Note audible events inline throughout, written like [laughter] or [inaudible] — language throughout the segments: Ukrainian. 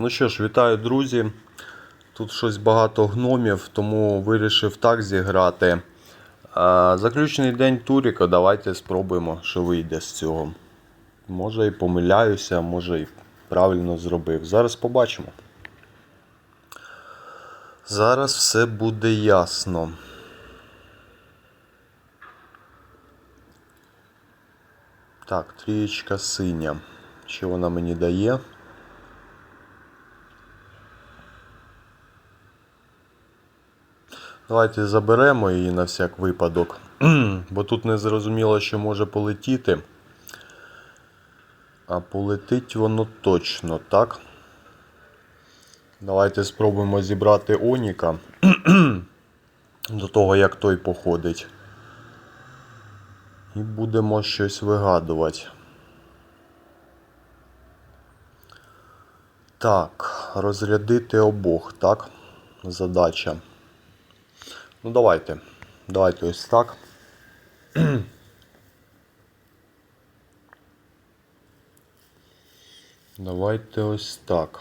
Ну що ж, вітаю, друзі. Тут щось багато гномів, тому вирішив так зіграти. Заключний день Туріка, давайте спробуємо, що вийде з цього. Може і помиляюся, може і правильно зробив. Зараз побачимо. Зараз все буде ясно. Так, трієчка синя. Що вона мені дає? Давайте заберемо її на всяк випадок. Бо тут не зрозуміло, що може полетіти. А полетить воно точно, так? Давайте спробуємо зібрати Оніка. До того, як той походить. І будемо щось вигадувати. Так, розрядити обох, так? Задача. Ну, давайте. Давайте ось так. [clears throat] Давайте ось так.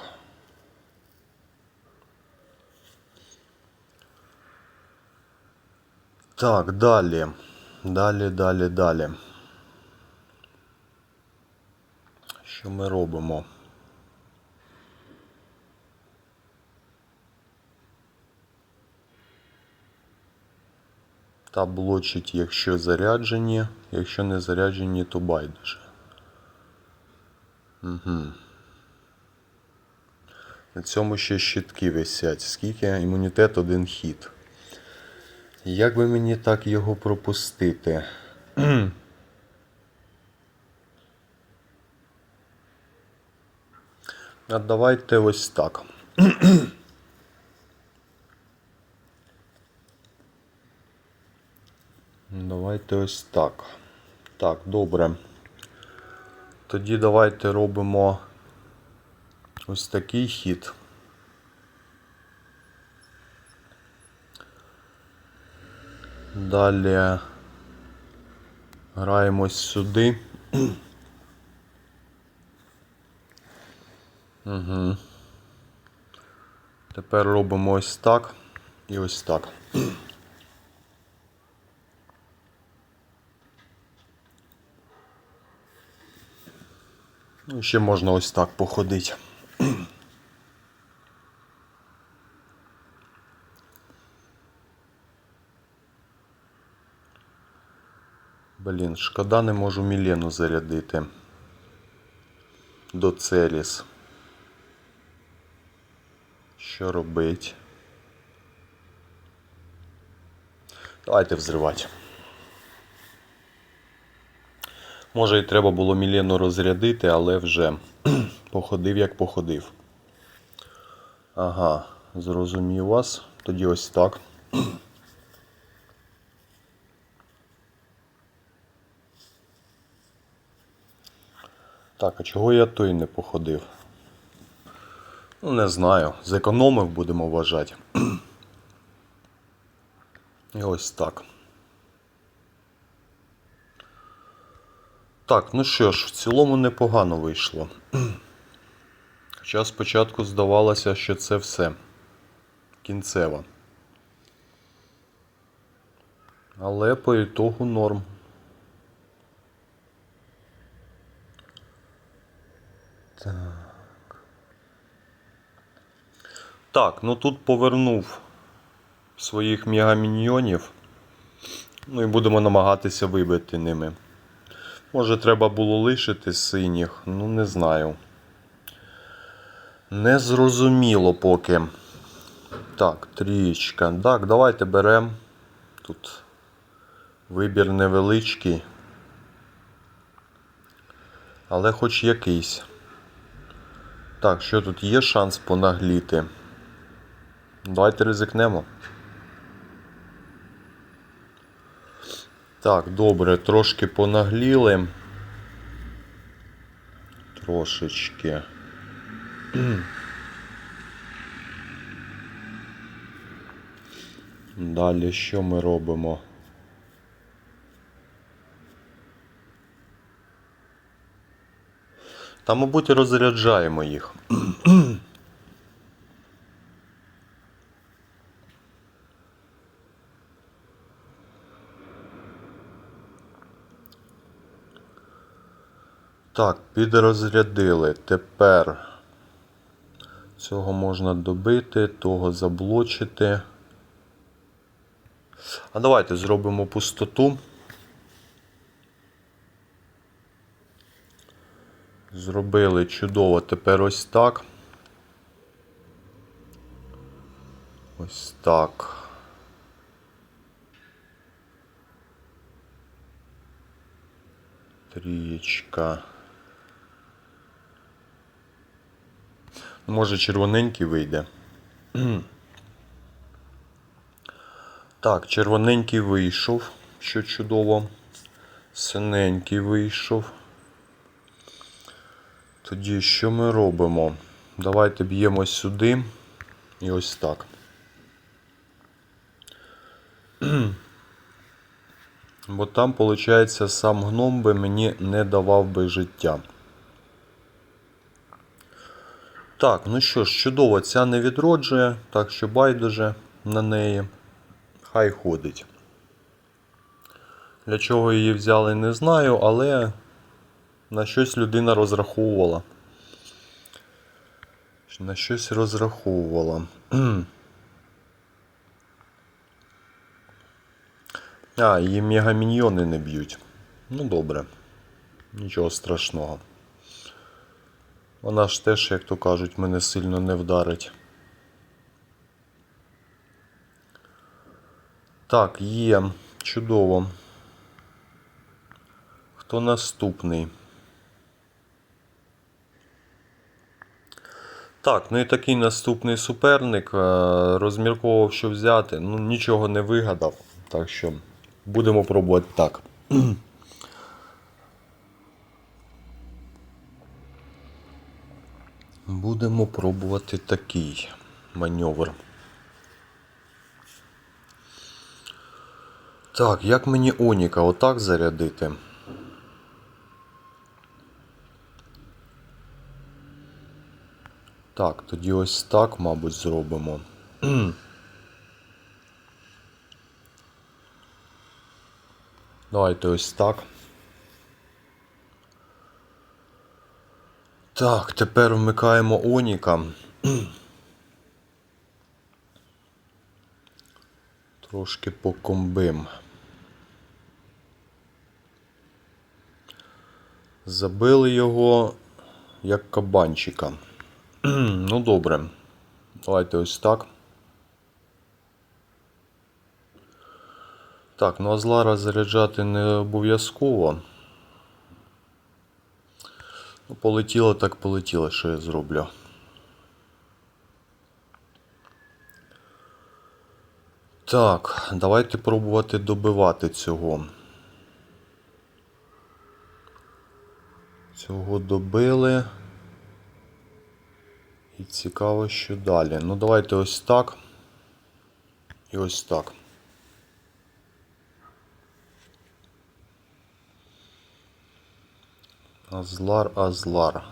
Так, далі. Далі, далі, далі. Що ми робимо? Та блочить, якщо заряджені, якщо не заряджені, то байдуже. Угу. На цьому ще щитки висять. Скільки імунітет один хід. Як би мені так його пропустити? [clears throat] А давайте ось так. [clears throat] Давайте ось так. Так, добре. Тоді давайте робимо ось такий хід. Далі граємось сюди. Угу. Тепер робимо ось так і ось так. Ну, ще можна ось так походити. Блін, шкода не можу Мілену зарядити. До Целіс. Що робить? Давайте взривати. Може і треба було Мілену розрядити, але вже [clears throat] походив як походив. Ага, зрозумів вас. Тоді ось так. [clears throat] Так, а чого я той не походив? Ну, не знаю. Зекономив будемо вважати. [clears throat] І ось так. Так, ну що ж, в цілому непогано вийшло. Хоча спочатку здавалося, що це все кінцево. Але по ітогу норм. Так. Так, ну тут повернув своїх мегаміньйонів. Ну і будемо намагатися вибити ними. Може, треба було лишити синіх, ну не знаю. Не зрозуміло поки. Так, трієчка. Так, давайте беремо. Тут вибір невеличкий. Але хоч якийсь. Так, що тут є шанс понагліти? Давайте ризикнемо. Так, добре, трошки понагліли. Трошечки. [clears throat] Далі що ми робимо? Та, мабуть, розряджаємо їх. [clears throat] Так, підрозрядили. Тепер цього можна добити, того заблочити. А давайте зробимо пустоту. Зробили чудово. Тепер ось так. Ось так. Трієчка. Може червоненький вийде. Так, червоненький вийшов, що чудово. Синенький вийшов. Тоді що ми робимо? Давайте б'ємо сюди і ось так. Бо там, виходить, сам гном би мені не давав би життя. Так, ну що ж, чудово, ця не відроджує, так що байдуже на неї. Хай ходить. Для чого її взяли, не знаю, але на щось людина розраховувала. На щось розраховувала. [clears throat] А, її мегаміньйони не б'ють. Ну добре. Нічого страшного. Вона ж теж, як то кажуть, мене сильно не вдарить. Так, є. Чудово. Хто наступний? Так, ну і такий наступний суперник. е, Розмірковував, що взяти. Ну, нічого не вигадав. Так що будемо пробувати так. [clears throat] Будемо пробувати такий маневр. Так, як мені Оніка отак зарядити? Так, тоді ось так, мабуть, зробимо. [clears throat] Давайте ось так. Так, тепер вмикаємо Оніка. Трошки покомбим. Забили його як кабанчика. ну добре. Давайте ось так. Так, ну а злара заряджати не обов'язково. Полетіло, так полетіло, що я зроблю. Так, давайте пробувати добивати цього. Цього добили. І цікаво, що далі. Ну, давайте ось так. І ось так. Азлар, Азлар.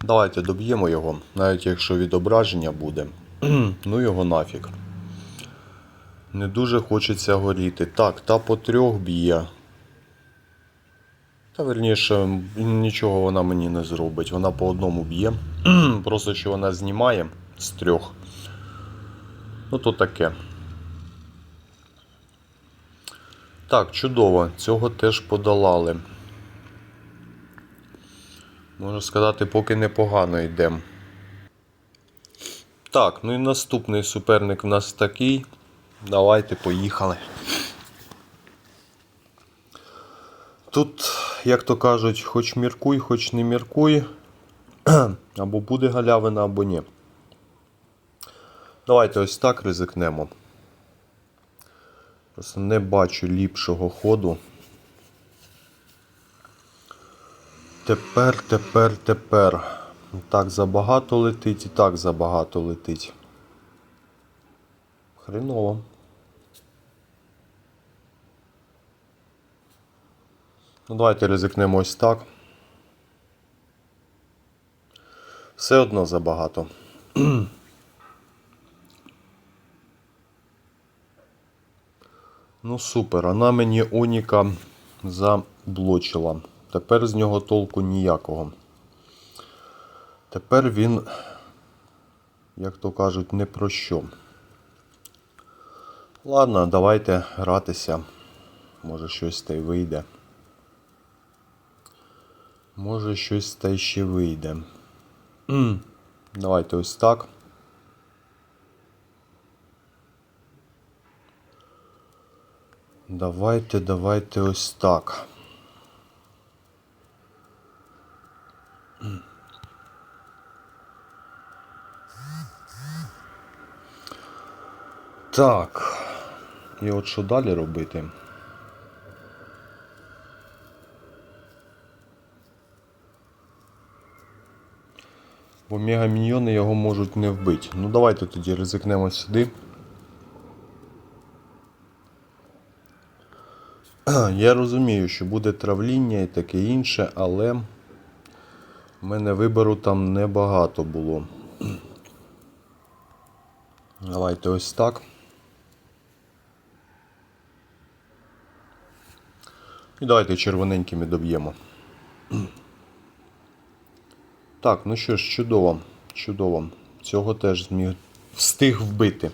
Давайте доб'ємо його, навіть якщо відображення буде. [clears throat] ну його нафіг. Не дуже хочеться горіти. Так, та по трьох б'є. Та верніше, нічого вона мені не зробить. Вона по одному б'є. [clears throat] Просто що вона знімає з трьох. Ну то таке. Так, чудово. Цього теж подолали. Можна сказати, поки непогано йдемо. Так, ну і наступний суперник в нас такий. Давайте поїхали. Тут, як то кажуть, хоч міркуй, хоч не міркуй. [clears throat] Або буде галявина, або ні. Давайте ось так ризикнемо. Просто не бачу ліпшого ходу. Тепер, тепер, тепер. Так забагато летить і так забагато летить. Хреново. Ну, давайте ризикнемо ось так. Все одно забагато. [clears throat] ну супер, вона мені Оніка заблочила. Тепер з нього толку ніякого. Тепер він, як то кажуть, не про що. Ладно, давайте гратися. Може щось та й вийде. Може щось та й ще вийде. Давайте ось так. Давайте, давайте ось так. Так. І от що далі робити? Бо мегаміньйони його можуть не вбити. Ну давайте тоді ризикнемо сюди. [clears throat] Я розумію, що буде травління і таке інше, але в мене вибору там небагато було. [clears throat] Давайте ось так. І давайте червоненькими доб'ємо. [clears throat] Так, ну що ж, чудово. Чудово. Цього теж зміг встиг вбити.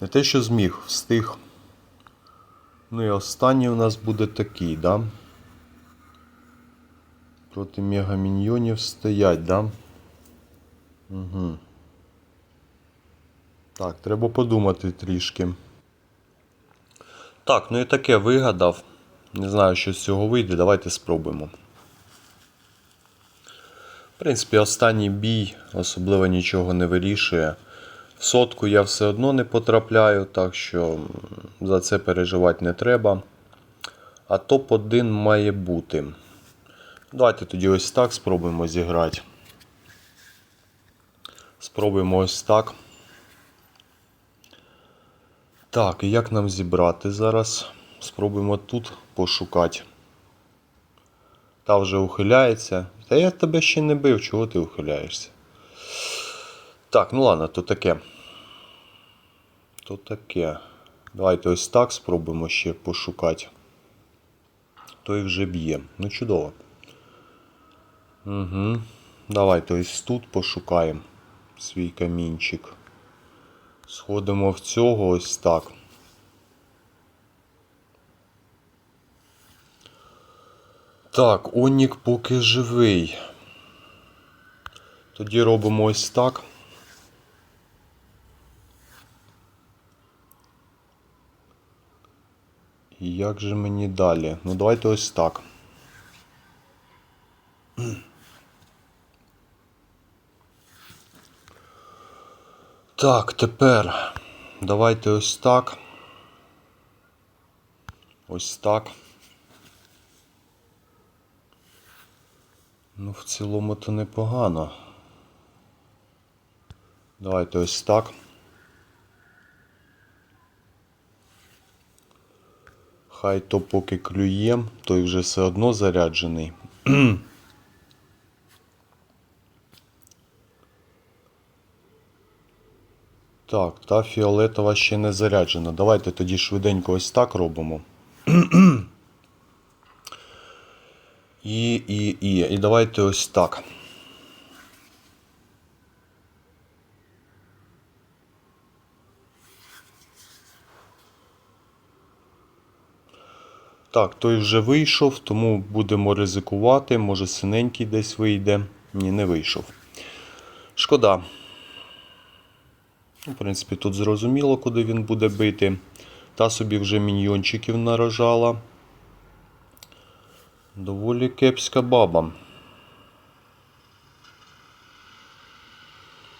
Не те, що зміг, встиг. Ну і останній у нас буде такий, да? Проти мегаміньйонів стоять, да? Угу. Так, треба подумати трішки. Так, ну і таке вигадав. Не знаю, що з цього вийде. Давайте спробуємо. В принципі, останній бій особливо нічого не вирішує. В сотку я все одно не потрапляю, так що за це переживати не треба. А топ-1 має бути. Давайте тоді ось так спробуємо зіграти. Спробуємо ось так. Так, і як нам зібрати зараз? Спробуємо тут пошукати. Та вже ухиляється. Та я тебе ще не бив, чого ти ухиляєшся? Так, ну ладно, то таке. То таке. Давайте ось так спробуємо ще пошукати. Той вже б'є. Ну чудово. Угу. Давайте ось тут пошукаємо свій камінчик. Сходимо в цього ось так. Так, Онік поки живий. Тоді робимо ось так. І як же мені далі? Ну давайте ось так. Так, тепер давайте ось так. Ось так. Ну, в цілому то непогано. Давайте ось так. Хай то поки клює, той вже все одно заряджений. [clears throat] Так, та фіолетова ще не заряджена. Давайте тоді швиденько ось так робимо. [clears throat] І, і, і. І давайте ось так. Так, той вже вийшов, тому будемо ризикувати. Може синенький десь вийде. Ні, не вийшов. Шкода. В принципі, тут зрозуміло, куди він буде бити. Та собі вже міньйончиків нарожала. Доволі кепська баба.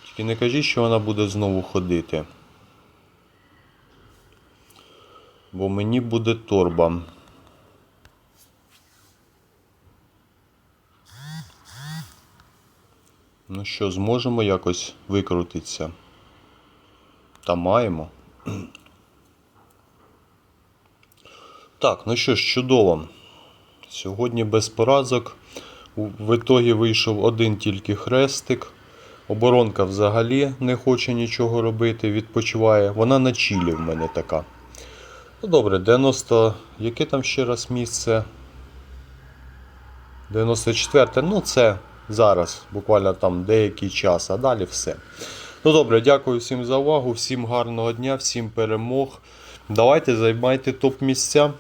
Тільки не кажіть, що вона буде знову ходити. Бо мені буде торба. Ну що, зможемо якось викрутитися? Та маємо. Так, ну що ж, чудово. Сьогодні без поразок. В ітогі вийшов один тільки хрестик. Оборонка взагалі не хоче нічого робити, відпочиває. Вона на чілі в мене така. Ну добре, 90. Яке там ще раз місце? 94 ну це зараз, буквально там деякий час, а далі все. Ну добре, дякую всім за увагу, всім гарного дня, всім перемог. Давайте займайте топ місця.